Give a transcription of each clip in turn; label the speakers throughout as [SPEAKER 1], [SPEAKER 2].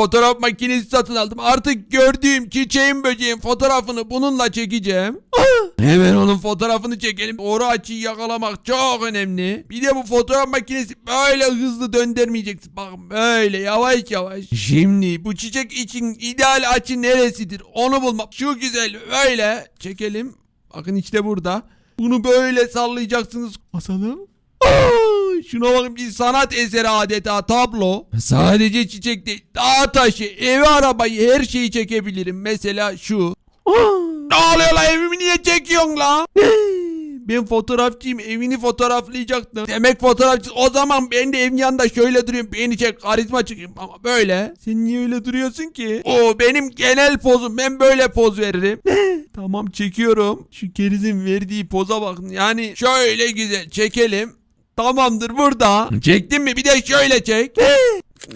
[SPEAKER 1] fotoğraf makinesi satın aldım. Artık gördüğüm çiçeğin böceğin fotoğrafını bununla çekeceğim. Hemen onun fotoğrafını çekelim. Doğru açıyı yakalamak çok önemli. Bir de bu fotoğraf makinesi böyle hızlı döndürmeyeceksin. Bakın böyle yavaş yavaş. Şimdi bu çiçek için ideal açı neresidir? Onu bulmak. Şu güzel böyle çekelim. Bakın işte burada. Bunu böyle sallayacaksınız. Basalım. Şuna bakın bir sanat eseri adeta tablo. Sadece çiçek değil. Dağ taşı, evi arabayı her şeyi çekebilirim. Mesela şu. Ne oluyor la evimi niye çekiyorsun la? Ben fotoğrafçıyım evini fotoğraflayacaktım. Demek fotoğrafçı o zaman ben de evin yanında şöyle duruyorum beni çek karizma çıkayım ama böyle. Sen niye öyle duruyorsun ki? O benim genel pozum ben böyle poz veririm. tamam çekiyorum. Şu kerizin verdiği poza bakın yani şöyle güzel çekelim. Tamamdır burada. Çektin mi bir de şöyle çek.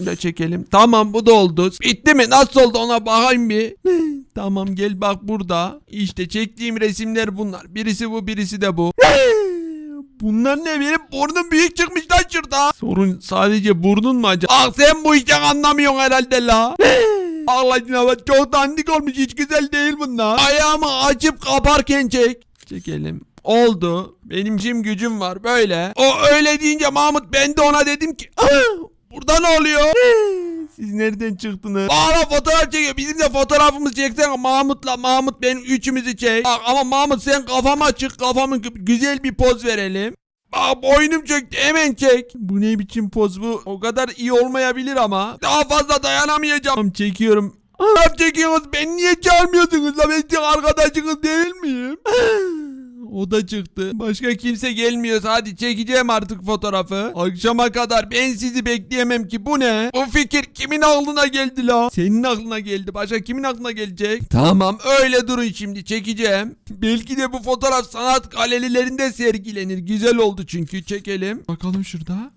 [SPEAKER 1] Da çekelim. Tamam bu da oldu. Bitti mi? Nasıl oldu ona bakayım bir. tamam gel bak burada. İşte çektiğim resimler bunlar. Birisi bu birisi de bu. Bunlar ne benim burnum büyük çıkmış lan şurada. Sorun sadece burnun mu acaba? Ah sen bu işten anlamıyorsun herhalde la. Allah'ına bak çok dandik olmuş hiç güzel değil bunlar. Ayağımı açıp kaparken çek. Çekelim. Oldu. Benim jim gücüm var böyle. O öyle deyince Mahmut ben de ona dedim ki "Ah, burada ne oluyor? Siz nereden çıktınız? Bana fotoğraf çekiyor. Bizim de fotoğrafımızı çeksene Mahmut'la Mahmut benim üçümüzü çek. Bak ama Mahmut sen kafama çık kafamın güzel bir poz verelim. Bak boynum çöktü hemen çek. Bu ne biçim poz bu? O kadar iyi olmayabilir ama. Daha fazla dayanamayacağım. Çekiyorum. Fotoğraf çekiyorsunuz beni niye çağırmıyorsunuz la ben sizin arkadaşınız değil miyim? Da çıktı. Başka kimse gelmiyorsa hadi çekeceğim artık fotoğrafı. Akşama kadar ben sizi bekleyemem ki bu ne? Bu fikir kimin aklına geldi la? Senin aklına geldi. Başka kimin aklına gelecek? Tamam öyle durun şimdi çekeceğim. Belki de bu fotoğraf sanat galerilerinde sergilenir. Güzel oldu çünkü çekelim. Bakalım şurada.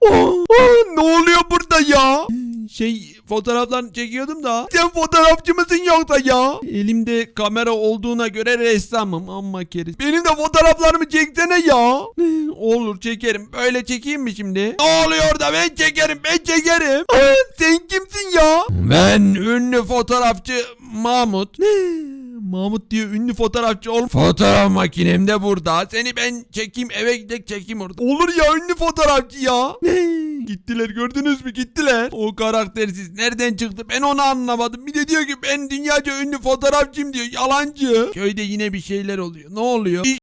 [SPEAKER 1] Oh, oh, ne oluyor burada ya? Şey fotoğraflarını çekiyordum da. Sen fotoğrafçı mısın yoksa ya? Elimde kamera olduğuna göre ressamım amma keriz. Benim de fotoğraflarımı çeksene ya. Olur çekerim. Böyle çekeyim mi şimdi? Ne oluyor da ben çekerim ben çekerim. Sen kimsin ya? Ben ünlü fotoğrafçı Mahmut. Mahmut diyor ünlü fotoğrafçı ol. Fotoğraf makinem de burada. Seni ben çekeyim eve gidelim çekeyim orada. Olur ya ünlü fotoğrafçı ya. Gittiler gördünüz mü gittiler. O karaktersiz nereden çıktı ben onu anlamadım. Bir de diyor ki ben dünyaca ünlü fotoğrafçıyım diyor yalancı. Köyde yine bir şeyler oluyor. Ne oluyor?